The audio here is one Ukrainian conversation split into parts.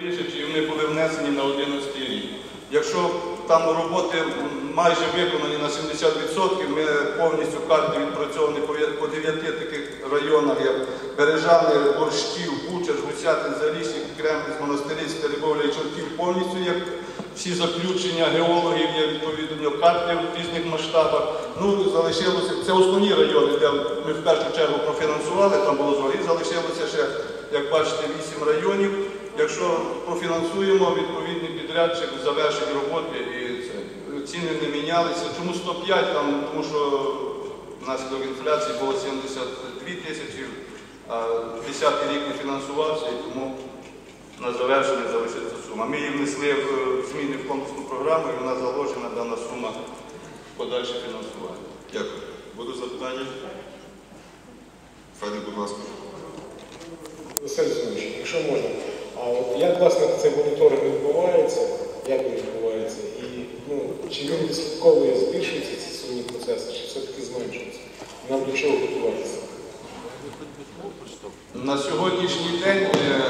тисяч вони були внесені на 11 рік. Якщо там роботи майже виконані на 70%, ми повністю карти відпрацьовані по 9 таких районах, як Бережани, Борщів, Бучач, Гусятин, Залісік, Кремль, Монастирі, Стеребовля і Чортків повністю є всі заключення геологів, є відповідно карти в різних масштабах. Ну, залишилося, це основні райони, де ми в першу чергу профінансували, там було згорі, залишилося ще, як бачите, 8 районів. Якщо профінансуємо, відповідний підрядчик завершить роботи і це. Ціни не мінялися. Чому 105? Там, тому що внаслідок інфляції було 72 тисячі, а 10 рік не фінансувався, і тому на завершення залишиться сума. Ми її внесли в е, зміни в конкурсну програму, і вона заложена дана сума подальше фінансування. Дякую. Будуть запитання? Федір, будь ласка. Василь Зинович, якщо можна, а от як власне цей моніторинг відбувається, як він відбувається, і ну, чи він відслідковує, збільшуються ці сумні процеси, чи все-таки зменшується? Нам до чого готуватися? На сьогоднішній день е,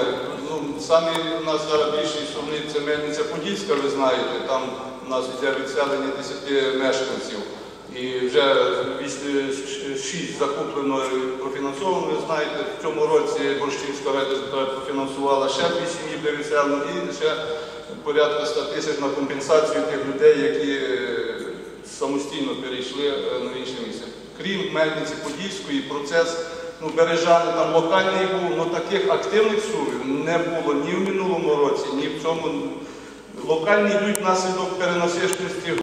ну, самі у нас зараз більший сумний це Мельниця Подільська, ви знаєте, там у нас йде відселення 10 мешканців. І вже 6 закуплено і профінансовано, ви знаєте, в цьому році Борщівська райдержадministraція профінансувала ще 8 сім'ї відселено і ще порядка 100 тисяч на компенсацію тих людей, які е, самостійно перейшли е, на інше місце. Крім Мельниці Подільської, процес ну, Бережани там локальний був, але таких активних сувів не було ні в минулому році, ні в цьому. Локальні йдуть внаслідок перенасиченості